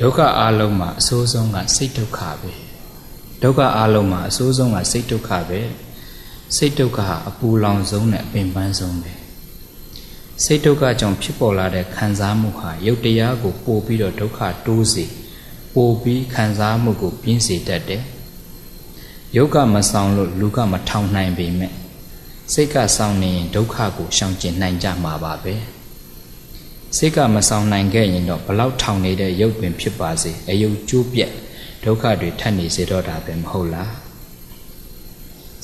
ဒုက္ခအလုံးမှာအဆိုးဆုံးကစိတ်ဒုက္ခပဲဒုက္ခအလုံးမှာအဆိုးဆုံးကစိတ်ဒုက္ခပဲစိတ်ဒုက္ခဟာအပူလောင်ဆုံးနဲ့အပင်ပန်းဆုံးပဲစိတ်ဒုက္ခကြောင့်ဖြစ်ပေါ်လာတဲ့ခံစားမှုဟာယုတ်တရားကိုပို့ပြီးတော့ဒုက္ခတိုးစေပို့ပြီးခံစားမှုကိုပြင်းစေတတ်တယ်ယုတ်ကမဆောင်လို့လူကမထောင်နိုင်ပေမဲ့စိတ်ကဆောင်နေရင်ဒုက္ခကိုရှောင်ကျဉ်နိုင်ကြမှာပါပဲ စိတ်ကမဆောင်နိုင်ခဲ့ရင်တော့ဘလောက်ထောင်နေတဲ့ရုပ်ပင်ဖြစ်ပါစေအယုတ်ကျိုးပြက်ဒုက္ခတွေထပ်နေစေတော့တာပဲမဟုတ်လား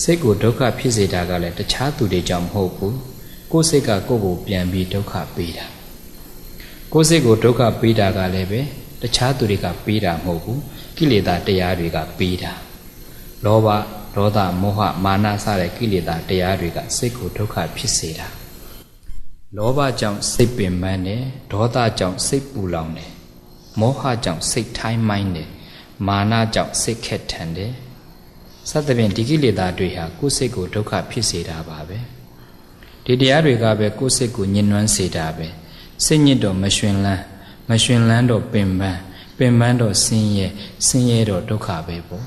စိတ်ကိုဒုက္ခဖြစ်စေတာကလည်းတခြားသူတွေကြောင့်မဟုတ်ဘူးကိုယ်စိတ်ကကိုယ့်ကိုပြန်ပြီးဒုက္ခပေးတာကိုယ်စိတ်ကိုဒုက္ခပေးတာကလည်းပဲတခြားသူတွေကပေးတာမဟုတ်ဘူးကိလေသာတရားတွေကပေးတာလောဘဒေါသမောဟမာနစတဲ့ကိလေသာတရားတွေကစိတ်ကိုဒုက္ခဖြစ်စေတာ လောဘကြောင့်စိတ်ပင်ပန်းတယ်ဒေါသကြောင့်စိတ်ပူလောင်တယ်မောဟကြောင့်စိတ်ထိုင်းမိုင်းတယ်မာနကြောင့်စိတ်ခက်ထန်တယ်စသဖြင့်ဒီကိလေသာတွေဟာကိုယ်စိတ်ကိုဒုက္ခဖြစ်စေတာပါပဲဒီတရားတွေကပဲကိုယ်စိတ်ကိုညှဉ်းနှွမ်းစေတာပဲစိတ်ညစ်တော့မရွှင်လန်းမရွှင်လန်းတော့ပင်ပန်းပင်ပန်းတော့ဆင်းရဲဆင်းရဲတော့ဒုက္ခပဲပေါ့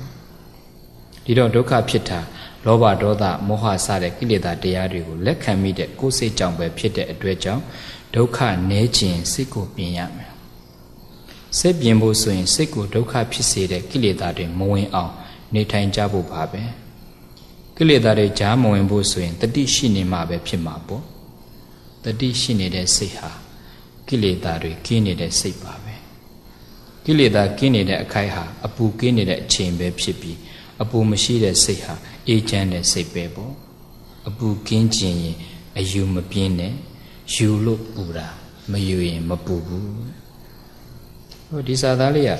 ဒီတော့ဒုက္ခဖြစ်တာ လောဘဒေါသမောဟစတဲ့ကိလေသာတရားတွေကိုလက်ခံမိတဲ့ကိုယ်စိတ်ကြောင့်ပဲဖြစ်တဲ့အတွက်ကြောင့်ဒုက္ခနည်းခြင်းစိတ်ကိုပြင်ရမယ်စိတ်ပြင်ဖို့ဆိုရင်စိတ်ကိုဒုက္ခဖြစ်စေတဲ့ကိလေသာတွေမဝင်အောင် နေထိုင်ကြဖို့ပါပဲကိလေသာတွေကြားမဝင်ဖို့ဆိုရင်တတိရှိနေမှပဲဖြစ်မှာပေါ့တတိရှိနေတဲ့စိတ်ဟာကိလေသာတွေကင်းနေတဲ့စိတ်ပါပဲကိလေသာကင်းနေတဲ့အခိုက်ဟာအပူကင်းနေတဲ့အချိန်ပဲဖြစ်ပြီး အပူမရှိတဲ့စိတ်ဟာအေးချမ်းတဲ့စိတ်ပဲပေါ့အပူကင်းခြင်းရင်အယူမပြင်းနဲ့ယူလို့ပူတာမယူရင်မပူဘူးဟိုဒီစာသားလေးက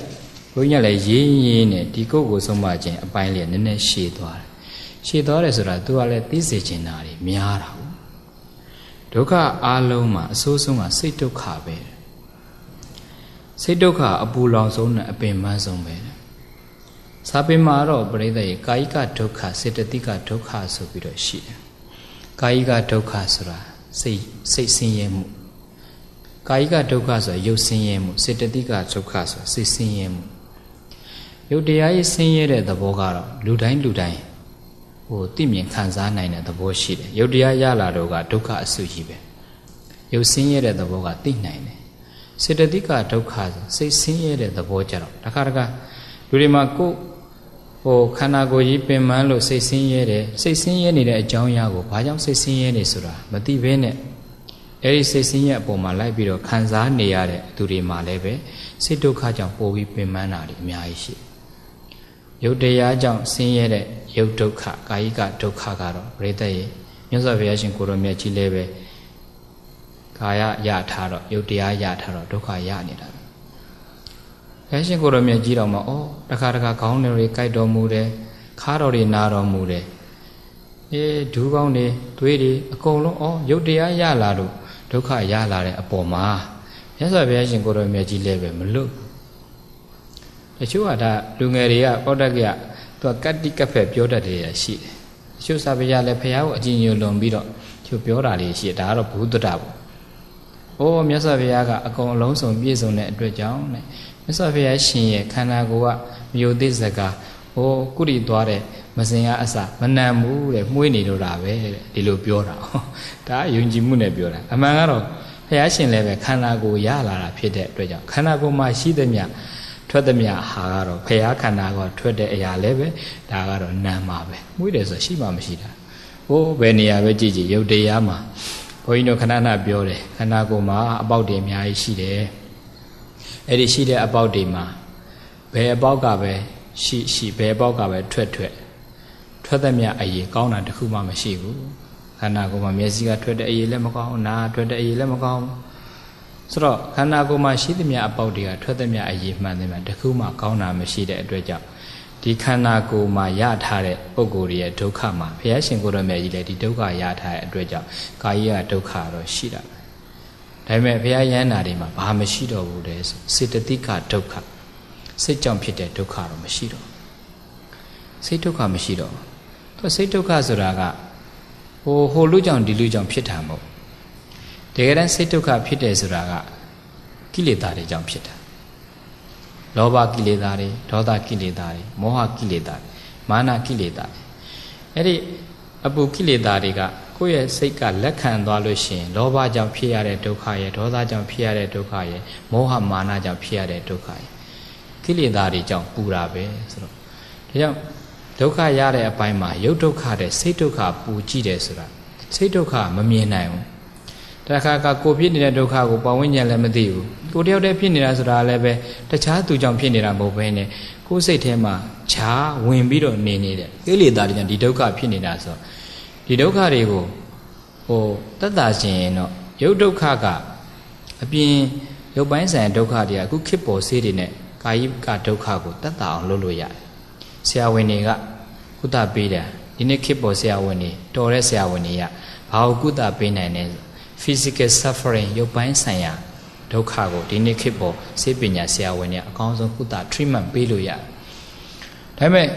ဘုန်းကြီးလည်းရင်းရင်းနဲ့ဒီကုတ်ကိုဆုံးမခြင်းအပိုင်းလေးနည်းနည်းရှည်သွားတယ်ရှည်သွားတယ်ဆိုတာသူကလည်းသိစေချင်တာတွေများတာဟုတ်ဒုက္ခအလုံးမှာအဆိုးဆုံးကစိတ်ဒုက္ခပဲစိတ်ဒုက္ခအပူလောင်ဆုံးနဲ့အပင်ပန်းဆုံးပဲ စာပေမှာတော့ပြိဿရေကာယိကဒုက္ခစေတသိကဒုက္ခဆိုပြီးတော့ရှိတယ်ကာယိကဒုက္ခဆိုတာစိတ်စိတ်ဆင်းရဲမှုကာယိကဒုက္ခဆိုတာရုပ်ဆင်းရဲမှုစေတသိကဒုက္ခဆိုတာစိတ်ဆင်းရဲမှုရုပ်တရားရေးဆင်းရဲတဲ့သဘောကတော့လူတိုင်းလူတိုင်းဟိုသိမြင်ခံစားနိုင်တဲ့သဘောရှိတယ်ရုပ်တရားရလာတော့ကဒုက္ခအစုကြီးပဲရုပ်ဆင်းရဲတဲ့သဘောကသိနိုင်တယ်စေတသိကဒုက္ခဆိုစိတ်ဆင်းရဲတဲ့သဘောကြတော့တခါတခါလူတွေမှာကိုယ် ဟိုခန္ဓာကိုယ်ကြီးပင်ပန်းလို့စိတ်ဆင်းရဲတယ်စိတ်ဆင်းရဲနေတဲ့အကြောင်းအရာကိုဘာကြောင့်စိတ်ဆင်းရဲနေဆိုတာမသိဘဲနဲ့အဲ့ဒီစိတ်ဆင်းရဲအပေါ်မှာလိုက်ပြီးတော့ခံစားနေရတဲ့သူတွေမှာလည်းပဲစိတ်ဒုက္ခကြောင့်ပိုပြီးပင်ပန်းတာတွေအများကြီးရှိရုပ်တရားကြောင့်ဆင်းရဲတဲ့ရုပ်ဒုက္ခကာယိကဒုက္ခကတော့ပရိသတ်ရေမြတ်စွာဘုရားရှင်ကိုရောမြတ်ကြီးလည်းပဲကာယရထားတော့ရုပ်တရားရထားတော့ဒုက္ခရနေတာ ဘုရားရှင်ကိုရောမြတ်ကြီးတော်မှာဩတခါတခါခေါင်းတွေကြိုက်တော်မူတယ်ခါတော်တွေနာတော်မူတယ်အေးဒူးကောင်းတွေသွေးတွေအကုန်လုံးဩရုပ်တရားရလာလို့ဒုက္ခရလာတဲ့အပေါ်မှာမြတ်စွာဘုရားရှင်ကိုရောမြတ်ကြီးလည်းပဲမလွတ်တချို့ကဒါလူငယ်တွေကပောတက်ကရသူကကတ္တိကဖက်ပြောတတ်တယ်ရှိတယ်တချို့စာပေရလည်းဘုရားကိုအကြည်ညိုလွန်ပြီးတော့ချို့ပြောတာလေးရှိတယ်ဒါကတော့ဘုဒ္ဓတာပေါ့။အိုးမြတ်စွာဘုရားကအကုန်အလုံးစုံပြည့်စုံတဲ့အတွက်ကြောင့်တဲ့ မြတ်စွာဘုရားရှင်ရဲ့ခန္ဓာကိုယ်ကမြုပ်သိစကားဟိုကုရီသွားတဲ့မစင်ကအစမနံဘူးတဲ့မှုေးနေတော့တာပဲတဲ့ဒီလိုပြောတာ။ဒါယုံကြည်မှုနဲ့ပြောတာ။အမှန်ကတော့ဘုရားရှင်လည်းပဲခန္ဓာကိုယ်ရလာတာဖြစ်တဲ့အတွက်ကြောင့်ခန္ဓာကိုယ်မှာရှိသမျှထွက်သမျှဟာကတော့ဖရာခန္ဓာကထွက်တဲ့အရာလည်းပဲဒါကတော့နာမှာပဲမှုတယ်ဆိုရှိမှမရှိတာဟိုးဘယ်နေရာပဲကြည့်ကြည့်ရုပ်တရားမှာဘုန်းကြီးတို့ခဏခဏပြောတယ်ခန္ဓာကိုယ်မှာအပေါက်တွေအများကြီးရှိတယ် အဲ့ဒီရှိတဲ့အပေါက်တွေမှာဘယ်အပေါက်ကပဲရှိရှိဘယ်အပေါက်ကပဲထွက်ထွက်ထွက်သမျှအရေးကောင်းတာတခုမှမရှိဘူးခန္ဓာကိုယ်မှာမျက်စိကထွက်တဲ့အရေးလည်းမကောင်းနားထွက်တဲ့အရေးလည်းမကောင်းဆိုတော့ခန္ဓာကိုယ်မှာရှိသမျှအပေါက်တွေကထွက်သမျှအရေးမှန်တယ်မှာတခုမှကောင်းတာမရှိတဲ့အတွက်ကြောင့်ဒီခန္ဓာကိုယ်မှာရထားတဲ့ပုံကိုယ်ရဲ့ဒုက္ခမှာဘုရားရှင်ကိုယ်တော်မြတ်ကြီးလည်းဒီဒုက္ခရထားတဲ့အတွက်ကြောင့်ကာယကဒုက္ခတော့ရှိတာပဲ ဒါပေမဲ့ဘုရားယန္တာတွေမှာဘာမရှိတော့ဘူးလဲဆိုစေတသိကဒုက္ခစိတ်ကြောင့်ဖြစ်တဲ့ဒုက္ခတော့မရှိတော့စိတ်ဒုက္ခမရှိတော့သူစိတ်ဒုက္ခဆိုတာကဟိုဟိုလူကြောင့်ဒီလူကြောင့်ဖြစ်တာမဟုတ်တကယ်တမ်းစိတ်ဒုက္ခဖြစ်တယ်ဆိုတာကကိလေသာတွေကြောင့်ဖြစ်တာလောဘကိလေသာတွေဒေါသကိလေသာတွေမောဟကိလေသာတွေမာနကိလေသာတွေအဲ့ဒီအပူကိလေသာတွေက ကိုယ့်ရဲ့စိတ်ကလက်ခံသွားလို့ရှိရင်လောဘကြောင့်ဖြစ်ရတဲ့ဒုက္ခရဲ့ဒေါသကြောင့်ဖြစ်ရတဲ့ဒုက္ခရဲ့မောဟမာနကြောင့်ဖြစ်ရတဲ့ဒုက္ခရဲ့ကိလေသာတွေကြောင့်ပူတာပဲဆိုတော့ဒါကြောင့်ဒုက္ခရတဲ့အပိုင်းမှာရုပ်ဒုက္ခတဲ့စိတ်ဒုက္ခပူကြည့်တယ်ဆိုတာစိတ်ဒုက္ခမမြင်နိုင်ဘူးတခါကကိုဖြစ်နေတဲ့ဒုက္ခကိုပဝိညာဉ်လည်းမသိဘူးကိုတယောက်တည်းဖြစ်နေတာဆိုတာလည်းပဲတခြားသူကြောင့်ဖြစ်နေတာမဟုတ်ဘဲနဲ့ကိုယ်စိတ်ထဲမှာခြားဝင်ပြီးတော့နေနေတဲ့ကိလေသာတွေကြောင့်ဒီဒုက္ခဖြစ်နေတာဆိုတော့ ဒီဒုက္ခတွေကိုဟိုတတ်တာရှင်ရင်တော့ရုပ်ဒုက္ခကအပြင်ရုပ်ပိုင်းဆိုင်ဒုက္ခတွေကအခုခစ်ပေါ်ဆေးတွေနဲ့ကာယိကဒုက္ခကိုတတ်တာအောင်လုပ်လို့ရတယ်ဆရာဝန်တွေကကုသပေးတယ်ဒီနေ့ခစ်ပေါ်ဆရာဝန်တွေတော်တဲ့ဆရာဝန်တွေကဘာကိုကုသပေးနိုင်လဲ physical suffering ရုပ်ပိုင်းဆိုင်ရာဒုက္ခကိုဒီနေ့ခေတ်ပေါ်စေပညာဆရာဝန်တွေအကောင်းဆုံးကုသ treatment ပေးလို့ရတယ်။ဒါပေမဲ့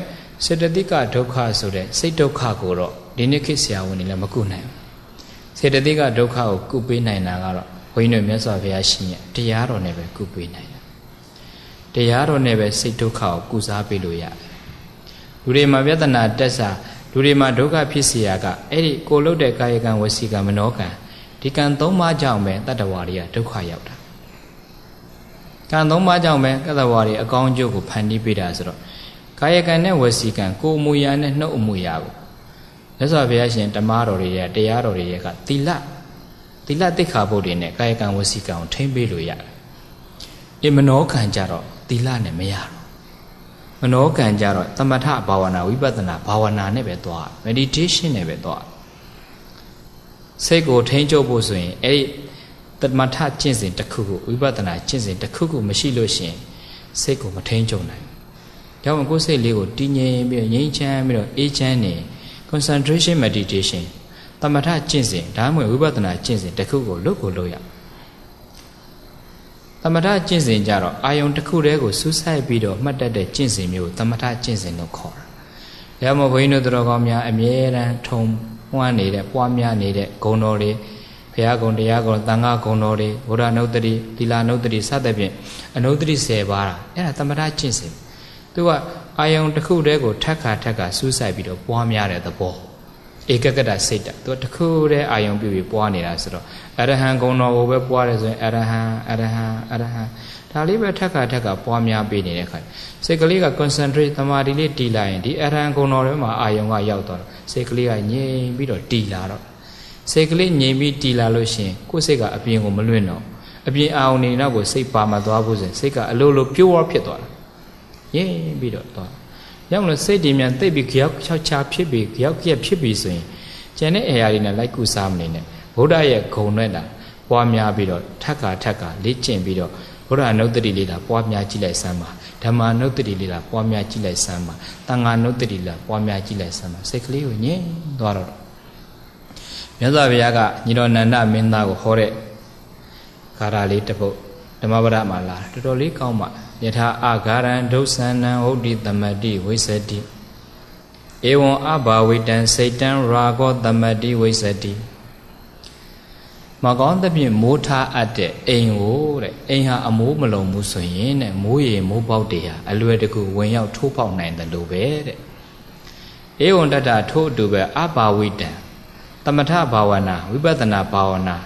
စေတသိကဒုက္ခဆိုတဲ့စိတ်ဒုက္ခကိုတော့ ဒီနေ့ခေတ်ဆရာဝန်တွေလည်းမကုနိုင်ဘူး။စေတသိကဒုက္ခကိုကုပေးနိုင်တာကတော့ဘုန်းကြီးတို့မြတ်စွာဘုရားရှင်ရဲ့တရားတော်နဲ့ပဲကုပေးနိုင်တယ်။တရားတော်နဲ့ပဲစိတ်ဒုက္ခကိုကုစားပေးလို့ရတယ်။လူတွေမှာပြဿနာတက်စာလူတွေမှာဒုက္ခဖြစ်เสียကအဲ့ဒီကိုလုတ်တဲ့ကာယကံဝစီကံမနောကံဒီကံသုံးပါးကြောင့်ပဲတတ္တဝါတွေကဒုက္ခရောက်တာကံသုံးပါးကြောင့်ပဲကတ္တဝါတွေအကောင်းကျိုးကိုဖန်တီးပေးတာဆိုတော့ကာယကံနဲ့ဝစီကံကိုယ်မူရာနဲ့နှုတ်အမူရာကို မြတ်စွာဘုရားရှင်ဓမ္မတော်တွေရဲ့တရားတော်တွေရဲ့ကသီလသီလတိခါဘုတ်တွေနဲ့ကာယကံဝစီကံကိုထိမ့်ပေးလို့ရတယ်။အမနောကံကြတော့သီလနဲ့မရတော့မနောကံကြတော့သမထဘာဝနာဝိပဿနာဘာဝနာနဲ့ပဲသွား meditation နဲ့ပဲသွားစိတ်ကိုထိန်းချုပ်ဖို့ဆိုရင်အဲ့ဒီတမထကျင့်စဉ်တစ်ခုခုဝိပဿနာကျင့်စဉ်တစ်ခုခုမရှိလို့ရှိရင်စိတ်ကိုမထိန်းချုပ်နိုင်ဘူး။ဒါကြောင့်ကိုယ်စိတ်လေးကိုတည်ငြိမ်ပြီးငြိမ်းချမ်းပြီးတော့အေးချမ်းနေ concentration meditation တမထကျင့်စဉ်ဒါမှမဟုတ်ဝိပဿနာကျင့်စဉ်တစ်ခုကိုလွတ်ကိုလွတ်ရတမထကျင့်စဉ်ကြတော့အာယုံတစ်ခုတည်းကိုစူးစိုက်ပြီးတော့မှတ်တတ်တဲ့ကျင့်စဉ်မျိုးကိုတမထကျင့်စဉ်လို့ခေါ်တာ။ဒါမှမဟုတ်ဘုန်းကြီးတို့တော်ကောင်းများအမြဲတမ်းထုံပွားနေတဲ့ပွားများနေတဲ့ဂုဏ်တော်တွေဘုရားဂုဏ်တရားဂုဏ်သံဃာဂုဏ်တော်တွေဘုရားနုတ္တိသီလနုတ္တိစသဖြင့်အနုတ္တိ10ပါးတာအဲ့ဒါသမထကျင့်စဉ်သူက အာယုံတစ်ခုတည်းကိုထက်ခါထက်ခါစူးစိုက်ပြီးတော့ပွားများတဲ့သဘောဧကကတစိတ်တသူကတစ်ခုတည်းအာယုံပြုပြီးပွားနေတာဆိုတော့အရဟံဂုဏ်တော်ကိုပဲပွားတယ်ဆိုရင်အရဟံအရဟံအရဟံဒါလေးပဲထက်ခါထက်ခါပွားများပေးနေတဲ့ခါစိတ်ကလေးက concentrate တမာဒီလေးတီးလိုက်ရင်ဒီအရဟံဂုဏ်တော်ထဲမှာအာယုံကရောက်သွားတော့စိတ်ကလေးကငြိမ်ပြီးတော့တီးလာတော့စိတ်ကလေးငြိမ်ပြီးတီးလာလို့ရှိရင်ကိုယ်စိတ်ကအပြင်ကိုမလွင့်တော့အပြင်အာရုံနေတော့ကိုစိတ်ပါမသွားဘူးဆိုရင်စိတ်ကအလိုလိုပြိုးဝဖြစ်သွားတာ ငြိမ်ပြီးတော့သွားရောက်လို့စိတ်ဒီမြန်သိပ်ပြီးကြောက်ချောက်ချာဖြစ်ပြီးကြောက်ကြက်ဖြစ်ပြီးဆိုရင်ကျန်တဲ့အရာတွေနဲ့လိုက်ကူစားမနေနဲ့ဗုဒ္ဓရဲ့ဂုဏ်နဲ့တာပွားများပြီးတော့ထက်ခါထက်ခါလေ့ကျင့်ပြီးတော့ဘုရားနုတ္တိလေးတာပွားများကြည့်လိုက်စမ်းပါဓမ္မနုတ္တိလေးတာပွားများကြည့်လိုက်စမ်းပါတန်ဃာနုတ္တိလေးပွားများကြည့်လိုက်စမ်းပါစိတ်ကလေးကိုငြင်းသွားတော့မြတ်စွာဘုရားကညီတော်နန္ဒမင်းသားကိုဟောတဲ့ခါရလေးတစ်ပုဒ်ဓမ္မပဒမှာလာတော်တော်လေးကောင်းပါ ယထာအာဂရံဒုသနံဟုတ်တိသမတိဝိသတိဧဝံအဘာဝိတံစိတ်တံရာဂောသမတိဝိသတိမကောင်းသဖြင့်မိုးထားအပ်တဲ့အိမ်ကိုတဲ့အိမ်ဟာအမိုးမလုံးဘူးဆိုရင်တဲ့မိုးရေမိုးပေါက်တွေဟာအလွယ်တကူဝင်ရောက်ထိုးပေါက်နိုင်တယ်လို့ပဲတဲ့ဧဝံတတ္တထိုးအတူပဲအဘာဝိတံသမထဘာဝနာဝိပဿနာဘာဝနာ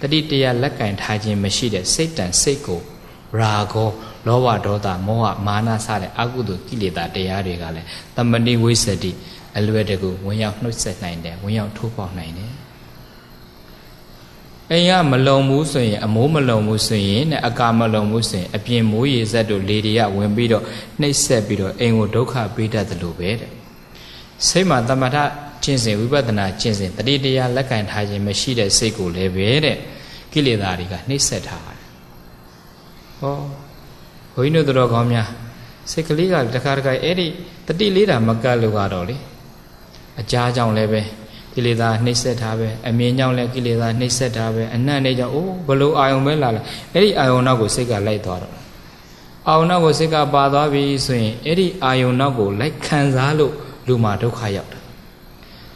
တတိတရားလက်ကင်ထားခြင်းမရှိတဲ့စိတ်တန်စိတ်ကိုရာဂော လောဘဒေါသမောဟမာနစတဲ့အကုသိုလ်ကိလေသာတရားတွေကလည်းတမဏိဝိသတိအလွယ်တကူဝင်ရောက်နှုတ်ဆက်နိုင်တယ်ဝင်ရောက်ထိုးပေါက်နိုင်တယ်အိမ်ကမလုံဘူးဆိုရင်အမိုးမလုံဘူးဆိုရင်နဲ့အကာမလုံဘူးဆိုရင်အပြင်မိုးရေစက်တို့လေတွေကဝင်ပြီးတော့နှိပ်ဆက်ပြီးတော့အိမ်ကိုဒုက္ခပေးတတ်တယ်လို့ပဲတဲ့စိတ်မှာတမထကျင့်စဉ်ဝိပဿနာကျင့်စဉ်တတိတရားလက်ကင်ထားခြင်းမရှိတဲ့စိတ်ကိုလည်းပဲတဲ့ကိလေသာတွေကနှိပ်ဆက်ထားတယ်ဟော ဘုန်းကြီးတို့တော်ကောင်းများစိတ်ကလေးကတခါတခါအဲ့ဒီတတိလေးတာမကတ်လို့ကတော့လေအကြားကြောင့်လည်းပဲကိလေသာနှိပ်စက်ထားပဲအမြင်ကြောင့်လည်းကိလေသာနှိပ်စက်ထားပဲအနံ့နေကြောင့်အိုးဘလို့အာယုံပဲလာလာအဲ့ဒီအာယုံနောက်ကိုစိတ်ကလိုက်သွားတော့အာယုံနောက်ကိုစိတ်ကပါသွားပြီဆိုရင်အဲ့ဒီအာယုံနောက်ကိုလိုက်ခံစားလို့လူမှာဒုက္ခရောက်တာ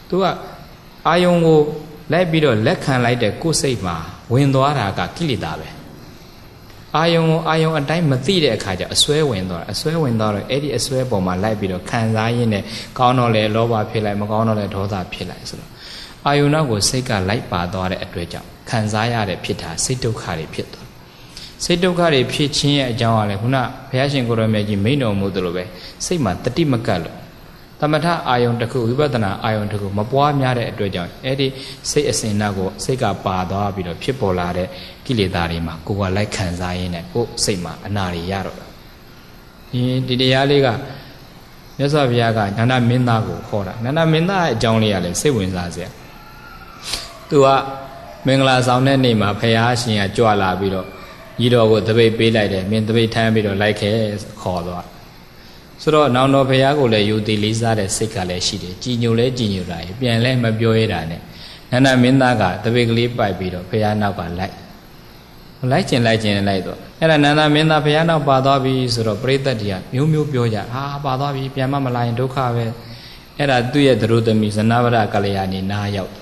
သူကအာယုံကိုလိုက်ပြီးတော့လက်ခံလိုက်တဲ့ကိုယ်စိတ်မှာဝင်သွားတာကကိလေသာပဲ အာယုံကိုအာယုံအတိုင်းမသိတဲ့အခါကျအစွဲဝင်သွားအစွဲဝင်သွားတော့အဲ့ဒီအစွဲပေါ်မှာလိုက်ပြီးတော့ခံစားရင်းနဲ့ကောင်းတော့လေလောဘဖြစ်လိုက်မကောင်းတော့လေဒေါသဖြစ်လိုက်ဆိုတော့အာယုံနောက်ကိုစိတ်ကလိုက်ပါသွားတဲ့အတွက်ကြောင့်ခံစားရတဲ့ဖြစ်တာစိတ်ဒုက္ခတွေဖြစ်သွားစိတ်ဒုက္ခတွေဖြစ်ခြင်းရဲ့အကြောင်းကလည်းခုနဘုရားရှင်ကိုရမေကြီးမိန့်တော်မူသလိုပဲစိတ်မှာတတိမကတ်လို့သမထအာယုံတစ်ခုဝိပဿနာအာယုံတစ်ခုမပွားများတဲ့အတွက်ကြောင့်အဲ့ဒီစိတ်အစဉ်နောက်ကိုစိတ်ကပါသွားပြီးတော့ဖြစ်ပေါ်လာတဲ့ ကိလေသာတွေမှာကိုယ်ကလိုက်ခံစားရင်းနဲ့ကိုယ်စိတ်မှာအနာတွေရတော့တာဒီဒီတရားလေးကမြတ်စွာဘုရားကနန္ဒမင်းသားကိုခေါ်တာနန္ဒမင်းသားရဲ့အကြောင်းလေးကလည်းစိတ်ဝင်စားစရာသူကမင်္ဂလာဆောင်တဲ့နေ့မှာဘုရားရှင်ကကြွလာပြီးတော့ကြီးတော်ကိုတပိတ်ပေးလိုက်တယ်မင်းတပိတ်ထမ်းပြီးတော့လိုက်ခဲ့ခေါ်သွားဆိုတော့နောင်တော်ဘုရားကိုလည်းယူတည်လေးစားတဲ့စိတ်ကလည်းရှိတယ်ကြည်ညိုလဲကြည်ညိုတာပြန်လဲမပြောရတာနဲ့နန္ဒမင်းသားကတပိတ်ကလေးပိုက်ပြီးတော့ဘုရားနောက်ကလိုက် လိုက်ကျင်လိုက်ကျင်လိုက်တော့အဲ့ဒါနန္ဒမင်းသားဘုရားနောက်ပါသွားပြီဆိုတော့ပရိသတ်တွေကမျိုးမျိုးပြောကြဟာပါသွားပြီပြန်မမလာရင်ဒုက္ခပဲအဲ့ဒါသူ့ရဲ့သရုသမီဇနဗရကလျာဏီနားရောက်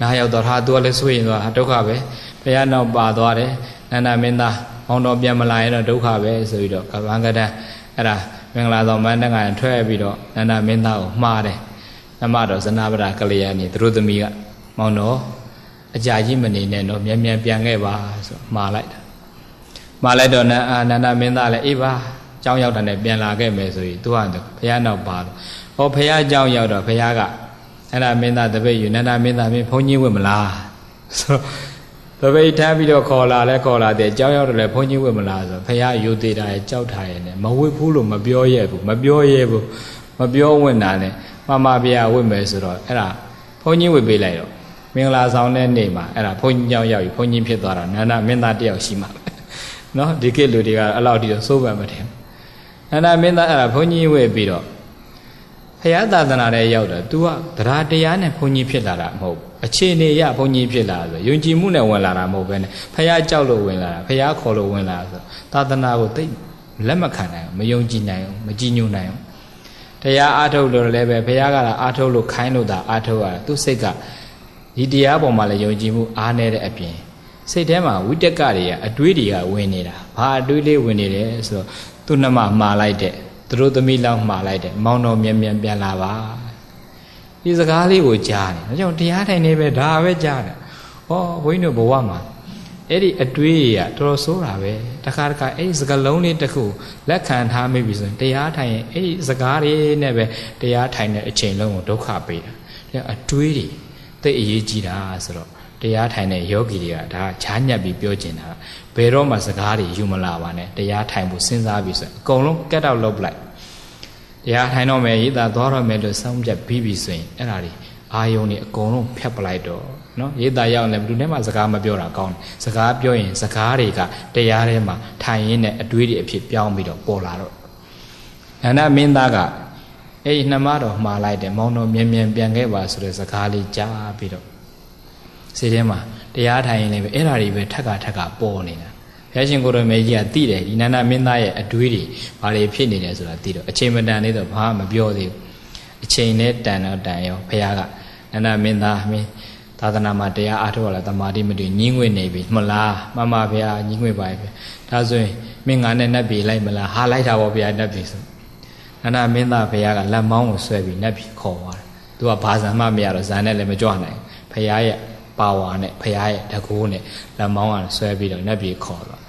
နားရောက်တော့ဟာသူကလည်းဆိုရင်တော့ဒုက္ခပဲဘုရားနောက်ပါသွားတယ်နန္ဒမင်းသားဘောင်းတော်ပြန်မလာရင်တော့ဒုက္ခပဲဆိုပြီးတော့ကဗံကတန်အဲ့ဒါမင်္ဂလာဆောင်မန်းတန်ကထွက်ပြီးတော့နန္ဒမင်းသားကိုမှားတယ်နမတော်ဇနဗရကလျာဏီသရုသမီကမောင်တော် အကြာကြီးမနေနဲ့တော့မြန်မြန်ပြန်ခဲ့ပါဆိုမှားလိုက်တာမှားလိုက်တော့နန္အာနန္ဒမင်းသားလည်းအေးပါကြောင်းရောက်တဲ့ပြန်လာခဲ့မယ်ဆိုရင်သူကဘုရားနောက်ပါတော့ဟောဘုရားကြောင်းရောက်တော့ဘုရားကအဲ့ဒါမင်းသားတပည့်ယူနန္ဒမင်းသားမင်းဘုန်းကြီးဝတ်မလားဆိုတပည့်ထမ်းပြီးတော့ခေါ်လာလဲခေါ်လာတယ်ကြောင်းရောက်တော့လဲဘုန်းကြီးဝတ်မလားဆိုဘုရားယူသေးတာရဲ့ကြောက်ထားရဲ့နဲ့မဝတ်ဘူးလို့မပြောရဲဘူးမပြောရဲဘူးမပြောဝင်တာနဲ့မမဘုရားဝတ်မယ်ဆိုတော့အဲ့ဒါဘုန်းကြီးဝတ်ပေးလိုက်တော့ မင်္ဂလာဆောင်တဲ့နေ့မှာအဲ့ဒါဘုန်းကြီးကြောင်းရောက်ပြီဘုန်းကြီးဖြစ်သွားတာနန္ဒမင်းသားတယောက်ရှိမှာပဲနော်ဒီကိလူတွေကအဲ့လောက်ဒီတော့စိုးပံမထင်နန္ဒမင်းသားအဲ့ဒါဘုန်းကြီးဝတ်ပြီးတော့ဖရာသာသနာထဲရောက်တော့ तू ကတရားတရားနဲ့ဘုန်းကြီးဖြစ်လာတာမဟုတ်အခြေအနေရဘုန်းကြီးဖြစ်လာဆိုယုံကြည်မှုနဲ့ဝင်လာတာမဟုတ်ပဲနဲ့ဖရာကြောက်လို့ဝင်လာတာဖရာခေါ်လို့ဝင်လာတာဆိုသာသနာကိုသိလက်မခံနိုင်ဘူးမယုံကြည်နိုင်ဘူးမကြည်ညိုနိုင်ဘူးတရားအားထုတ်လို့လည်းပဲဘုရားကလာအားထုတ်လို့ခိုင်းလို့သာအားထုတ်ရတာသူစိတ်က ဒီတရားပေါ်မှာလည်းယုံကြည်မှုအားနေတဲ့အပြင်စိတ်ထဲမှာဝိတက်ကတွေကအတွေးတွေကဝင်နေတာဘာအတွေးလေးဝင်နေတယ်ဆိုတော့သူနှမမှားလိုက်တဲ့သူတို့သမီးလောင်းမှားလိုက်တဲ့မောင်တော်မြန်မြန်ပြန်လာပါဒီစကားလေးကိုကြားတယ်ဒါကြောင့်တရားထိုင်နေပဲဒါပဲကြားတယ်ဟောဘုန်းကြီးတို့ဘဝမှာအဲ့ဒီအတွေးတွေကတော်တော်ဆိုးတာပဲတခါတခါအဲ့ဒီစကားလုံးလေးတစ်ခုလက်ခံထားမိပြီဆိုရင်တရားထိုင်ရင်အဲ့ဒီစကားတွေနဲ့ပဲတရားထိုင်တဲ့အချိန်လုံးကိုဒုက္ခပေးတာဒါအတွေးတွေ သိအရေးကြီးတာဆိုတော့တရားထိုင်တဲ့ယောဂီတွေကဒါဈာညက်ပြီးပြောကျင်တာဘယ်တော့မှစကားတွေယူမလာပါနဲ့တရားထိုင်ဖို့စဉ်းစားပြီးဆိုရင်အကုန်လုံးကတ်တော့လုပ်လိုက်တရားထိုင်တော့မယ်ရေးတာသွားတော့မယ်လို့စောင့်ပြပြီးပြီဆိုရင်အဲ့ဒါတွေအာယုံတွေအကုန်လုံးဖြတ်ပလိုက်တော့နော်ရေးတာရောက်လည်းဘယ်သူနဲ့မှစကားမပြောတာကောင်းတယ်စကားပြောရင်စကားတွေကတရားထဲမှာထိုင်ရင်းနဲ့အတွေးတွေအဖြစ်ပြောင်းပြီးတော့ပေါ်လာတော့နန္ဒမင်းသားက အဲ့ဒီနှမတော်မှားလိုက်တယ်မောင်တော်မြန်မြန်ပြန်ခဲ့ပါဆိုတဲ့စကားလေးကြားပြီးတော့စိတ်ထဲမှာတရားထိုင်ရင်လည်းပဲအဲ့ဓာတွေပဲထက်ကထက်ကပေါ်နေတာဘုရားရှင်ကိုရမေကြီးကသိတယ်ဒီနန္ဒမင်းသားရဲ့အတွေးတွေဘာတွေဖြစ်နေတယ်ဆိုတာသိတော့အချိန်မတန်သေးတော့ဘာမှမပြောသေးဘူးအချိန်နဲ့တန်တော့တန်ရောဘုရားကနန္ဒမင်းသားမင်းသာသနာမှာတရားအားထုတ်ရလားတမာတိမတူညင်းငွေနေပြီမလားမမဘုရားညင်းငွေပါပဲဒါဆိုရင်မင်းငါနဲ့နတ်ပြည်လိုက်မလားဟာလိုက်တာပေါ့ဘုရားနတ်ပြည်ဆို နန္ဒမင်းသားဘုရားကလက်မောင်းကိုဆွဲပြီးနတ်ပြည်ခေါ်သွားတယ်သူကဘာဇံမှမရတော့ဇန်နဲ့လည်းမကြွနိုင်ဘုရားရဲ့ပါဝါနဲ့ဘုရားရဲ့တကူနဲ့လက်မောင်းကဆွဲပြီးတော့နတ်ပြည်ခေါ်သွား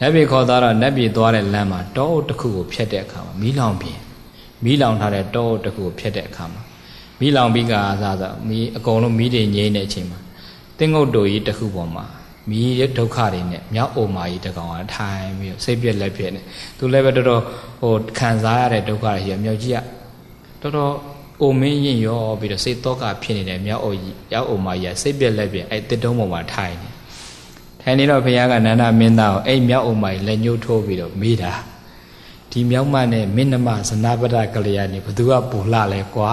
နတ်ပြည်ခေါ်သွားတော့နတ်ပြည်သွားတဲ့လမ်းမှာတောအုပ်တစ်ခုကိုဖျက်တဲ့အခါမှာမီးလောင်ပြင်မီးလောင်ထားတဲ့တောအုပ်တစ်ခုကိုဖျက်တဲ့အခါမှာမီးလောင်ပြီးကစားစားမီးအကုန်လုံးမီးတွေငြိမ်းတဲ့အချိန်မှာတင်းငုတ်တို့ကြီးတစ်ခုပေါ်မှာမီးရဲ့ဒုက္ခတွေနဲ့မြောက်အိုမာကြီးတကောင်ကထိုင်ပြီးစိတ်ပြက်လက်ပြက်နဲ့သူလည်းပဲတော်တော် ဟိုခံစားရတဲ့ဒုက္ခတွေရှိရမြောက်ကြီးကတော်တော်အိုမင်းရင်ရောပြီးတော့စိတ်တော့ကဖြစ်နေတဲ့မြောက်အိုကြီးရောက်အိုမာကြီးကစိတ်ပြက်လက်ပြက်အဲ့တစ်တုံးပေါ်မှာထိုင်နေထိုင်နေတော့ဘုရားကနန္ဒမင်းသားကိုအဲ့မြောက်အိုမာကြီးလက်ညှိုးထိုးပြီးတော့မေးတာဒီမြောက်မနဲ့မင်းနမဇနာပဒကလျာဏီဘသူကပူလှလဲကွာ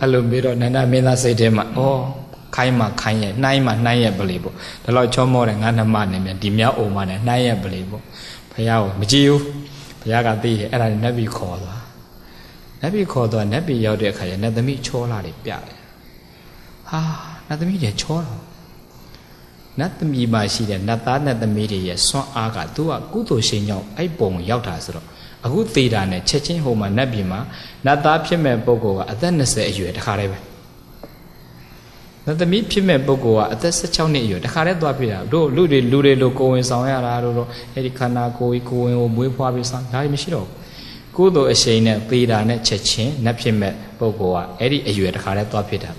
အဲ့လိုပြီးတော့နန္ဒမင်းသားစိတ်ထဲမှာဩခိုင်းမှခိုင်းရဲ့နှိုင်းမှနှိုင်းရဲ့ပလီပေါ့ဒါတော့ချောမောတဲ့ငါနှမနဲ့မြန်ဒီမြောက်အိုမာနဲ့နှိုင်းရဲ့ပလီပေါ့ဘုရားကိုမကြည့်ဘူး ဘုရားကသိတယ်အဲ့ဒါနဲ့နတ်ပြည်ခေါ်သွားနတ်ပြည်ခေါ်သွားနတ်ပြည်ရောက်တဲ့အခါကျနတ်သမီးချောလာတွေပြတယ်ဟာနတ်သမီးတွေချောတော့မနတ်သမီးမှရှိတဲ့နတ်သားနတ်သမီးတွေရဲ့စွမ်းအားကသူကကုသိုလ်ရှင်ကြောင့်အဲ့ပုံကိုရောက်တာဆိုတော့အခုသေးတာနဲ့ချက်ချင်းဟိုမှာနတ်ပြည်မှာနတ်သားဖြစ်မဲ့ပုဂ္ဂိုလ်ကအသက်20အရွယ်တခါတည်းပဲ နတ်သမီးဖြစ်မဲ့ပုဂ္ဂိုလ်ကအသက်16နှစ်အရွယ်တခါတည်းသွားပြတာတို့လူတွေလူတွေလိုကိုယ်ဝင်ဆောင်ရတာတို့တော့အဲ့ဒီခန္ဓာကိုယ်ကိုယ်ဝင်ကိုမွေးဖွားပြီးဆောင်ဒါမရှိတော့ဘူးကုသိုလ်အရှိန်နဲ့သေးတာနဲ့ချက်ချင်းနတ်ဖြစ်မဲ့ပုဂ္ဂိုလ်ကအဲ့ဒီအရွယ်တခါတည်းသွားဖြစ်တာ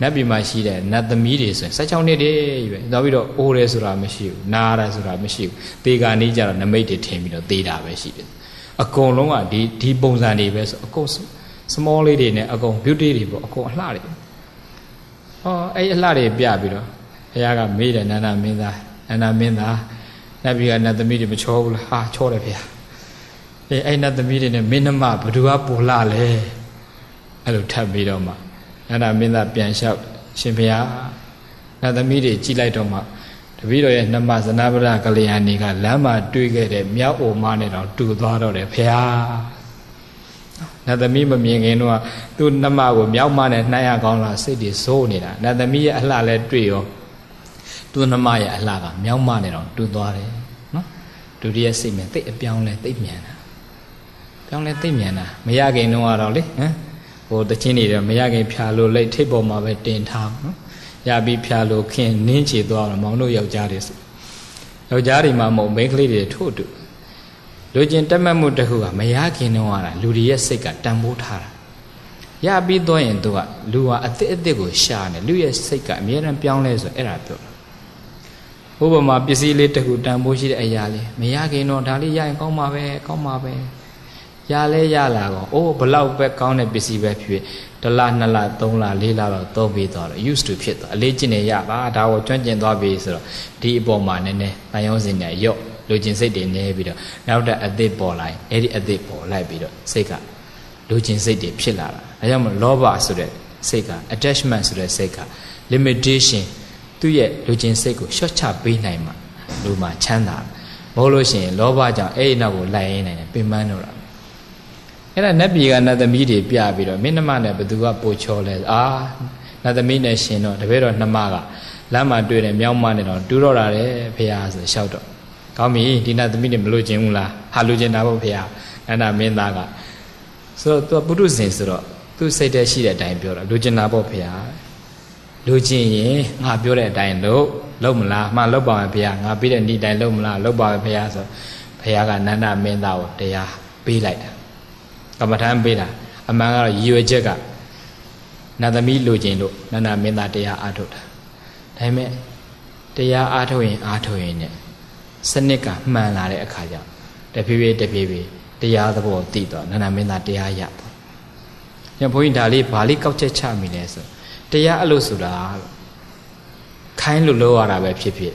နတ်ပြည်မှာရှိတဲ့နတ်သမီးတွေဆိုရင်16နှစ်တည်းရွယ်နောက်ပြီးတော့အိုးရဲဆိုတာမရှိဘူးနားရဆိုတာမရှိဘူးသေကာနီးကြတော့နမိတ်တွေထင်ပြီးတော့သေတာပဲရှိတယ်အကုန်လုံးကဒီဒီပုံစံတွေပဲဆိုအကုန် small လေးတွေနဲ့အကုန် beauty တွေပေါ့အကုန်အလှတွေ ဟောအဲ့အလှတွေပြပြီးတော့ဘုရားကမေးတယ်နန္ဒမင်းသားနန္ဒမင်းသားနတ်ပြည်ကနတ်သမီးတွေမချောဘူးလားဟာချောတယ်ဘုရားအေးအဲ့နတ်သမီးတွေနဲ့မင်းနှမဘသူကပူလှလဲအဲ့လိုထပ်ပြီးတော့မှနန္ဒမင်းသားပြန်လျှောက်ရှင်ဘုရားနတ်သမီးတွေကြည်လိုက်တော့မှတပည့်တော်ရဲ့နှမဇနဗရကလျာဏီကလမ်းမှာတွေ့ခဲ့တဲ့မြောက်အိုမနဲ့တော့တူသွားတော့တယ်ဘုရား နတ်သမီးမမြင်ခင်တော့သူ့နှမကိုမြောက်မနဲ့နှိုင်းရကောင်းလားစိတ်တွေစိုးနေတာနတ်သမီးရဲ့အလှလဲတွေ့ရောသူ့နှမရဲ့အလှကမြောက်မနဲ့တော့တူသွားတယ်နော်ဒုတိယစိတ်မြန်တိတ်အပြောင်းလဲတိတ်မြန်တာပြောင်းလဲတိတ်မြန်တာမရခင်တော့ကတော့လေဟမ်ဟိုတချင်းနေတယ်မရခင်ဖြာလို့လက်ထိပ်ပေါ်မှာပဲတင်ထားနော်ရပြီးဖြာလို့ခင်နင်းချေသွားတော့မောင်တို့ယောက်ျားတွေဆိုယောက်ျားတွေမှာမဟုတ်မိန်းကလေးတွေထို့တူ လူချင်းတက်မှတ်မှုတစ်ခုကမရခင်တော့ရတာလူတွေရဲ့စိတ်ကတန်ဖိုးထားတာရပြီးတော့ရင်သူကလူဟာအစ်စ်အစ်စ်ကိုရှာနေလူရဲ့စိတ်ကအမြဲတမ်းပြောင်းလဲဆိုအဲ့ဒါပြောတာဥပမာပစ္စည်းလေးတစ်ခုတန်ဖိုးရှိတဲ့အရာလေးမရခင်တော့ဒါလေးရရင်ကောင်းမှာပဲကောင်းမှာပဲရလဲရလာကောအိုးဘလောက်ပဲကောင်းတဲ့ပစ္စည်းပဲဖြစ်တစ်လနှစ်လသုံးလလေးလတော့သုံးပြီးသွားတော့ used to ဖြစ်သွားအလေးကျင့်နေရပါဒါကိုကျွမ်းကျင်သွားပြီဆိုတော့ဒီအပေါ်မှာနည်းနည်းတန်ရုံးစင်နဲ့ရော့ လူကျင်စိတ်တွေနေပြီးတော့နောက်တဲ့အသစ်ပေါ်လာရင်အဲ့ဒီအသစ်ပေါ်လိုက်ပြီးတော့စိတ်ကလူကျင်စိတ်တွေဖြစ်လာတာဒါကြောင့်မလောဘဆိုတဲ့စိတ်က attachment ဆိုတဲ့စိတ်က limitation သူ့ရဲ့လူကျင်စိတ်ကိုရှော့ချပေးနိုင်မှလူမှာချမ်းသာမဟုတ်လို့ရှိရင်လောဘကြောင့်အဲ့ဒီနောက်ကိုလိုက်ရင်းနိုင်တယ်ပင်ပန်းတော့တာအဲ့ဒါနတ်ပြည်ကနတ်သမီးတွေပြပြီးတော့မင်းနှမနဲ့ဘသူကပို့ချောလဲအာနတ်သမီးနဲ့ရှင်တော့တပည့်တော်နှမကလမ်းမှာတွေ့တယ်မြောင်းမနဲ့တော့တူတော့တာတယ်ဖေဟာဆိုလျှောက်တော့ ကောင်းပြီဒီနတ်သမီးတွေမလို့ခြင်းဘူးလားဟာလို့ခြင်းတာပေါ့ဖေဟာအဲ့ဒါမင်းသားကဆိုတော့သူကပုထုဇဉ်ဆိုတော့သူစိတ်ထဲရှိတဲ့အတိုင်းပြောတာလူကျင်တာပေါ့ဖေဟာလူကျင်ရင်ငါပြောတဲ့အတိုင်းလုပ်လုပ်မလားမှလုပ်ပါမယ်ဖေဟာငါပြီးတဲ့နေ့တိုင်းလုပ်မလားလုပ်ပါမယ်ဖေဟာဆိုဖေဟာကနန္ဒမင်းသားကိုတရားပေးလိုက်တာကမ္မထမ်းပေးတာအမှန်ကတော့ရည်ရွယ်ချက်ကနတ်သမီးလူကျင်လို့နန္ဒမင်းသားတရားအားထုတ်တာဒါပေမဲ့တရားအားထုတ်ရင်အားထုတ်ရင်เนี่ย စနစ်ကမှန်လာတဲ့အခါကျတဖြည်းဖြည်းတဖြည်းဖြည်းတရားသဘောသိတော့နန္ဒမင်းသားတရားရတော့ညဘုန်းကြီးဒါလေးဘာလေးကောက်ချက်ချမိလဲဆိုတရားအဲ့လိုဆိုတာခိုင်းလို့လောရတာပဲဖြစ်ဖြစ်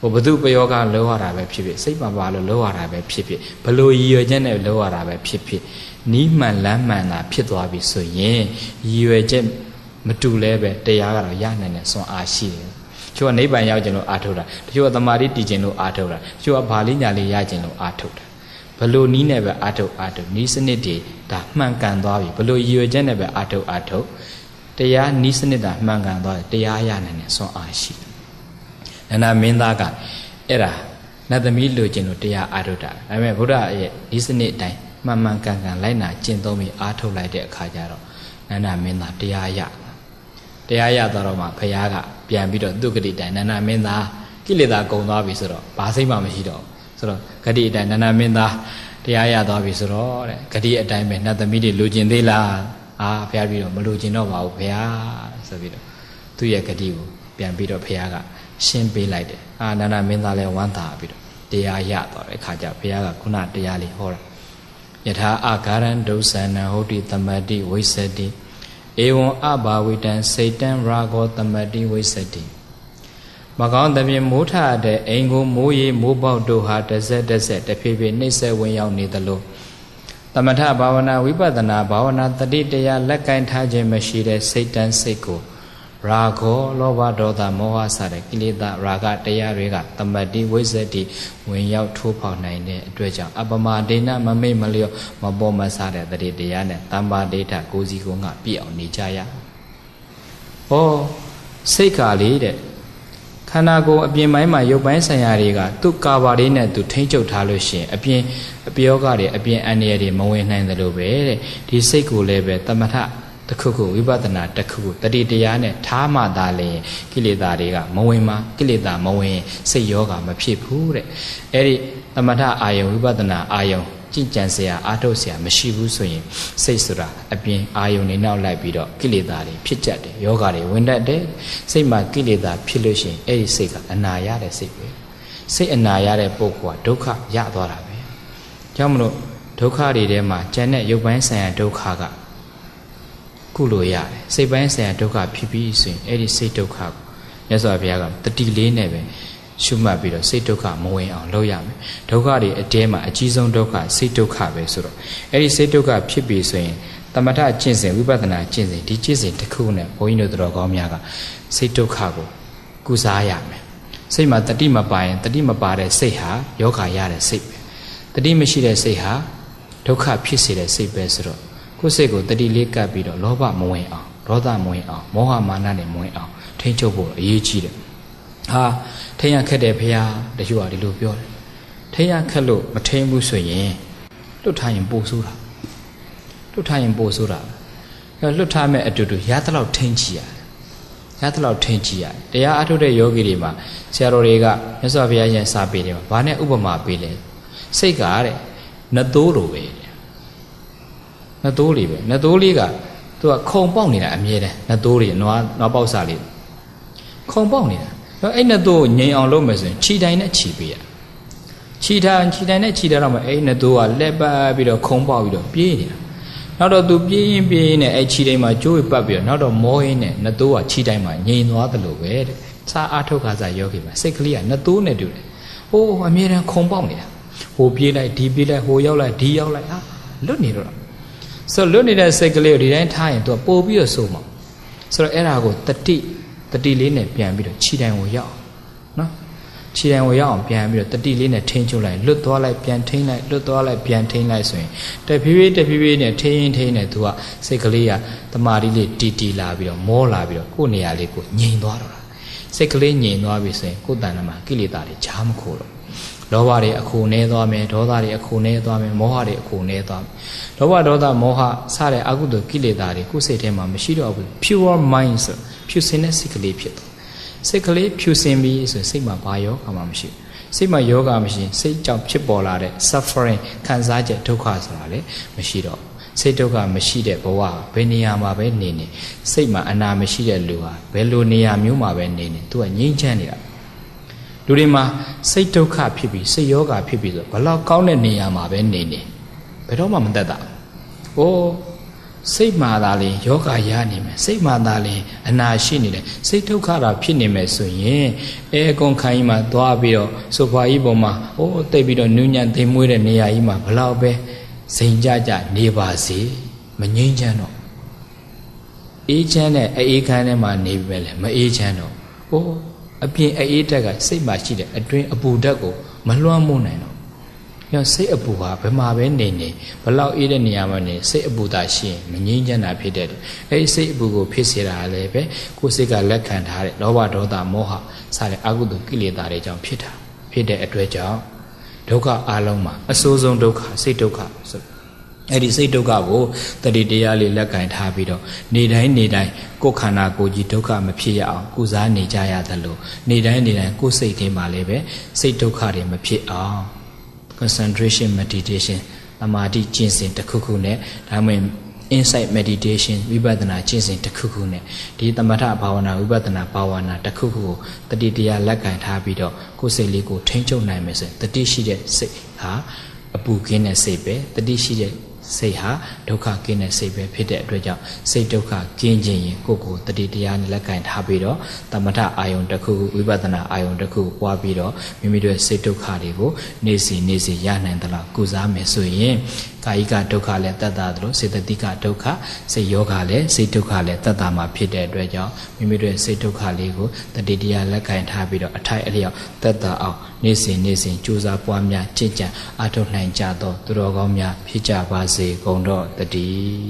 ဟိုဘသူပယောကလောရတာပဲဖြစ်ဖြစ်စိတ်ပါပါလို့လောရတာပဲဖြစ်ဖြစ်ဘလို့ရည်ရွယ်ချက်နဲ့လောရတာပဲဖြစ်ဖြစ်နီးမှန်လမ်းမှန်တာဖြစ်သွားပြီဆိုရင်ရည်ရွယ်ချက်မတူလဲပဲတရားကတော့ရနိုင်တဲ့စွမ်းအားရှိတယ်။ ချို့ကနိဗ္ဗာန်ရောက်ခြင်းလို့အားထုတ်တာတချို့ကသမာဓိတည်ခြင်းလို့အားထုတ်တာတချို့ကဘာလေးညာလေးရခြင်းလို့အားထုတ်တာဘလို့နီးနဲ့ပဲအားထုတ်အားထုတ်နီးစနစ်တွေဒါမှန်ကန်သွားပြီဘလို့ရည်ရွယ်ချက်နဲ့ပဲအားထုတ်အားထုတ်တရားနီးစနစ်တာမှန်ကန်သွားတယ်တရားရနိုင်တဲ့စွမ်းအားရှိတယ်။နန္ဒမင်းသားကအဲ့ဒါနတ်သမီးလိုခြင်းလို့တရားအားထုတ်တာဒါပေမဲ့ဘုရားရဲ့နီးစနစ်အတိုင်းမှန်မှန်ကန်ကန်လိုက်နာကျင့်သုံးပြီးအားထုတ်လိုက်တဲ့အခါကျတော့နန္ဒမင်းသားတရားရတရားရသွားတော့မှဖခင်က ပြန်ပြီးတော့သူဂတိတိုင်နန္ဒမင်းသားကိလေသာကုန်သွားပြီဆိုတော့ဘာစိတ်မှမရှိတော့ဆိုတော့ဂတိအတိုင်းနန္ဒမင်းသားတရားရသွားပြီဆိုတော့တဲ့ဂတိအတိုင်းပဲနတ်သမီးတွေလူကျင်သေးလားအာဖခင်ပြီးတော့မလူကျင်တော့ပါဘူးဖခင်ဆိုပြီးတော့သူ့ရဲ့ဂတိကိုပြန်ပြီးတော့ဖခင်ကရှင်းပေးလိုက်တယ်အာနန္ဒမင်းသားလည်းဝမ်းသာပြီးတော့တရားရသွားတဲ့အခါကျဖခင်ကခုနတရားလေးဟောတာယထာအာဂရံဒုစန္နဟုတ်တိသမတိဝိသတိ ဧဝံအဘာဝိတံစိတ်တံရာဂောသမတိဝိသတိမကောင်းသဖြင့်မိုးထတဲ့အိမ်ကိုမိုးရီမိုးပေါက်တို့ဟာတစ်ဆက်တစ်ဆက်တဖြည်းဖြည်းနှိမ့်ဆက်ဝင်ရောက်နေသလိုသမထဘာဝနာဝိပဿနာဘာဝနာတတိတရားလက်ကင်ထားခြင်းမရှိတဲ့စိတ်တန်းစိတ်ကို ရာဂောလောဘဒေါသမောဟစတဲ့ကိလေသာရာဂတရားတွေကတမတိဝိဇ္ဇတိဝင်ရောက်ထိုးဖောက်နိုင်တဲ့အတွက်ကြောင့်အပမဒေနမမိတ်မလျော့မပေါ်မဆတဲ့တတိတရားနဲ့တမ္ပါဒိဋ္ဌကိုစီကိုငါပြည့်အောင်နေကြရ။ဩစိတ်ခါလေးတဲ့ခန္ဓာကိုယ်အပြင်ပိုင်းမှာရုပ်ပိုင်းဆိုင်ရာတွေကသူ့ကာဘာလေးနဲ့သူထိမ့်ချုပ်ထားလို့ရှိရင်အပြင်အပြောကတွေအပြင်အန္တရာယ်တွေမဝင်နိုင်တယ်လို့ပဲတဲ့ဒီစိတ်ကိုလည်းပဲတမထ တစ်ခုခုဝိပဿနာတစ်ခုခုတတိတရားနဲ့ထားမှသာလေကိလေသာတွေကမဝင်မှကိလေသာမဝင်ရင်စိတ်ယောဂမဖြစ်ဘူးတဲ့အဲ့ဒီတမထအာယုံဝိပဿနာအာယုံကြင်ကြံစရာအာထုတ်စရာမရှိဘူးဆိုရင်စိတ်ဆိုတာအပြင်အာယုန်နေနောက်လိုက်ပြီးတော့ကိလေသာတွေဖြစ်ကြတယ်ယောဂတွေဝင်တတ်တယ်စိတ်မှာကိလေသာဖြစ်လို့ရှိရင်အဲ့ဒီစိတ်ကအနာရတဲ့စိတ်ပဲစိတ်အနာရတဲ့ပုဂ္ဂိုလ်ကဒုက္ခရသွားတာပဲကြောင့်မလို့ဒုက္ခတွေထဲမှာကျန်တဲ့ရုပ်ပိုင်းဆိုင်ရာဒုက္ခက ကုလို့ရတယ်စိတ်ပိုင်းဆိုင်ရာဒုက္ခဖြစ်ပြီးဆိုရင်အဲ့ဒီစိတ်ဒုက္ခကိုမြတ်စွာဘုရားကတတိလေးနဲ့ပဲရှုမှတ်ပြီးတော့စိတ်ဒုက္ခမဝင်အောင်လုပ်ရမယ်ဒုက္ခတွေအတဲမှာအကြီးဆုံးဒုက္ခစိတ်ဒုက္ခပဲဆိုတော့အဲ့ဒီစိတ်ဒုက္ခဖြစ်ပြီဆိုရင်တမထကျင့်စဉ်ဝိပဿနာကျင့်စဉ်ဒီကျင့်စဉ်တစ်ခုနဲ့ဘုန်းကြီးတို့တော်ကောင်းများကစိတ်ဒုက္ခကိုကုစားရမယ်စိတ်မှာတတိမပါရင်တတိမပါတဲ့စိတ်ဟာယောဂရတဲ့စိတ်ပဲတတိမရှိတဲ့စိတ်ဟာဒုက္ခဖြစ်စေတဲ့စိတ်ပဲဆိုတော့ ကိုယ်စိတ်ကိုတတိလေးကပ်ပြီးတော့လောဘမဝင်အောင်ဒေါသမဝင်အောင်မောဟမာနနဲ့မဝင်အောင်ထိန်းချုပ်ဖို့အရေးကြီးတယ်ဟာထိန်းရခက်တယ်ဖေဟာတချို့ကဒီလိုပြောတယ်ထိန်းရခက်လို့မထိန်းဘူးဆိုရင်လွတ်ထားရင်ပိုဆိုးတာလွတ်ထားရင်ပိုဆိုးတာအဲလွတ်ထားမဲ့အတူတူရသလောက်ထိန်းကြည့်ရတယ်ရသလောက်ထိန်းကြည့်ရတယ်တရားအထုတ်တဲ့ယောဂီတွေမှာဆရာတော်တွေကမြတ်စွာဘုရားရဲ့စာပေတွေမှာဘာနဲ့ဥပမာပေးလဲစိတ်ကတဲ့နတ်သိုးလိုပဲ နတ်သိုးလေးပဲနတ်သိုးလေးကသူကခုံပေါက်နေတာအမြဲတမ်းနတ်သိုးတွေနွားနွားပေါက်စားလေးခုံပေါက်နေတာအဲ့နတ်သိုးကိုငြိမ်အောင်လုပ်မယ်ဆိုရင်ခြိတိုင်နဲ့ခြိပေးရခြိထားခြိတိုင်နဲ့ခြိထားတော့မှအဲ့နတ်သိုးကလက်ပတ်ပြီးတော့ခုံပေါက်ပြီးတော့ပြေးနေတာနောက်တော့သူပြေးရင်ပြေးရင်နဲ့အဲ့ခြိတိုင်မှာကျိုးပတ်ပြီးတော့နောက်တော့မောရင်းနဲ့နတ်သိုးကခြိတိုင်မှာငြိမ်သွားတယ်လို့ပဲတဲ့စာအားထုတ်ခါစားယောဂီမှာစိတ်ကလေးကနတ်သိုးနဲ့တူတယ်ဟိုးအမြဲတမ်းခုံပေါက်နေတာဟိုပြေးလိုက်ဒီပြေးလိုက်ဟိုရောက်လိုက်ဒီရောက်လိုက်ဟာလွတ်နေတော့ ဆိုလွတ်နေတဲ့စိတ်ကလေးကိုဒီတိုင်းထားရင်သူကပို့ပြီးတော့စိုးမှာဆိုတော့အဲ့ဒါကိုတတိတတိလေးနဲ့ပြန်ပြီးတော့ခြိတိုင်ကိုရောက်နော်ခြေတိုင်ကိုရောက်အောင်ပြန်ပြီးတော့တတိလေးနဲ့ထိန်းချုပ်လိုက်လွတ်သွားလိုက်ပြန်ထိန်းလိုက်လွတ်သွားလိုက်ပြန်ထိန်းလိုက်ဆိုရင်တဖြည်းဖြည်းတဖြည်းဖြည်းနဲ့ထိန်းထိန်းနဲ့သူကစိတ်ကလေးကတမာတိလေးတီတီလာပြီးတော့မောလာပြီးတော့ကိုယ်နေရာလေးကိုငြိမ်သွားတော့တာစိတ်ကလေးငြိမ်သွားပြီဆိုရင်ကိုယ်တဏ္ဍမှာကိလေသာတွေကြားမခိုးတော့ လောဘတွေအခုနေသွားမယ်ဒေါသတွေအခုနေသွားမယ်မောဟတွေအခုနေသွားမယ်လောဘဒေါသမောဟစတဲ့အကုသိုလ်ကိလေသာတွေကိုယ်စိတ်ထဲမှာမရှိတော့ဘူး pure mind ဆိုဖြူစင်တဲ့စိတ်ကလေးဖြစ်သွားစိတ်ကလေးဖြူစင်ပြီးဆိုစိတ်မှာဘာယောဂမှမရှိစိတ်မှာယောဂမရှိရင်စိတ်ကြောင့်ဖြစ်ပေါ်လာတဲ့ suffering ခံစားချက်ဒုက္ခဆိုတာလေမရှိတော့စိတ်ဒုက္ခမရှိတဲ့ဘဝဘယ်နေရာမှာပဲနေနေစိတ်မှာအနာမရှိတဲ့လူဟာဘယ်လိုနေရာမျိုးမှာပဲနေနေသူကငြိမ်းချမ်းနေတာ လူတွေမှာစိတ်ဒုက္ခဖြစ်ပြီးစိတ်ယောဂဖြစ်ပြီးဆိုဘလောက်ကောင်းတဲ့နေရာမှာပဲနေနေဘယ်တော့မှမသက်တာ။အိုးစိတ်မာသာလင်ယောဂရနေမယ်စိတ်မာသာလင်အနာရှိနေတယ်စိတ်ဒုက္ခတာဖြစ်နေမယ်ဆိုရင်အဲအကုန်ခိုင်းမှသွားပြီးတော့ဆိုဖာကြီးပေါ်မှာဟိုးတိတ်ပြီးတော့နူးညံ့သိမ်မွေးတဲ့နေရာကြီးမှာဘလောက်ပဲစိန်ကြကြနေပါစေမငြိမ်းချမ်းတော့အေးချမ်းတဲ့အေးခမ်းထဲမှာနေပြီပဲလေမအေးချမ်းတော့ဟိုး အပြင်အေးတက်ကစိတ်မှာရှိတဲ့အတွင်းအပူဓာတ်ကိုမလွှမ်းမိုးနိုင်တော့ညစိတ်အပူဟာဘယ်မှာပဲနေနေဘလောက်အေးတဲ့နေရာမှာနေစိတ်အပူသာရှိရင်မငြိမ်းချမ်းတာဖြစ်တဲ့အဲဒီစိတ်အပူကိုဖြစ်စေတာလည်းပဲကိုယ်စိတ်ကလက်ခံထားတဲ့လောဘဒေါသမောဟစတဲ့အကုသိုလ်ကိလေသာတွေကြောင့်ဖြစ်တာဖြစ်တဲ့အတွက်ကြောင့်ဒုက္ခအလုံးမှာအဆိုးဆုံးဒုက္ခစိတ်ဒုက္ခဆို အဲ့ဒီစိတ်ဒုက္ခကိုတတိတရားလေးလက်ကင်ထားပြီးတော့နေတိုင်းနေတိုင်းကိုယ်ခန္ဓာကိုယ်ကြီးဒုက္ခမဖြစ်ရအောင်ကုစားနေကြရသလိုနေတိုင်းနေတိုင်းကိုယ်စိတ်ထဲမှာလည်းပဲစိတ်ဒုက္ခတွေမဖြစ်အောင် concentration meditation သမာဓိကျင့်စဉ်တစ်ခုခုနဲ့ဒါမှမဟုတ် insight meditation ဝိပဿနာကျင့်စဉ်တစ်ခုခုနဲ့ဒီသမထဘာဝနာဝိပဿနာဘာဝနာတစ်ခုခုကိုတတိတရားလက်ကင်ထားပြီးတော့ကိုယ်စိတ်လေးကိုထိန်းချုပ်နိုင်မယ်ဆိုရင်တတိရှိတဲ့စိတ်ဟာအပူကင်းတဲ့စိတ်ပဲတတိရှိတဲ့ စိတ်ဟာဒုက္ခကင်းတဲ့စိတ်ပဲဖြစ်တဲ့အတွက်ကြောင့်စိတ်ဒုက္ခကင်းခြင်းရင်ကိုယ့်ကိုယ်တတိတရားနဲ့လက်ကင်ထားပြီးတော့တမထအာယုံတစ်ခုခုဝိပဿနာအာယုံတစ်ခုကိုပွားပြီးတော့မိမိတို့စိတ်ဒုက္ခတွေကိုနေ့စဉ်နေ့စဉ်ရနိုင်သလားကုစားမယ်ဆိုရင် ကာယကဒုက္ခလည်းတတ်တာသလိုစေတသိကဒုက္ခစိတ်ယောဂလည်းစိတ်ဒုက္ခလည်းတတ်တာမှာဖြစ်တဲ့အတွက်ကြောင့်မိမိတို့စိတ်ဒုက္ခလေးကိုတတိတရားလက်ကင်ထားပြီးတော့အထိုက်အလျောက်တတ်တာအောင်နေ့စဉ်နေ့စဉ်ကြိုးစားပွားများကြင်ကြံအထောက်နိုင်ကြသောသူတော်ကောင်းများဖြစ်ကြပါစေကုန်တော့တည်း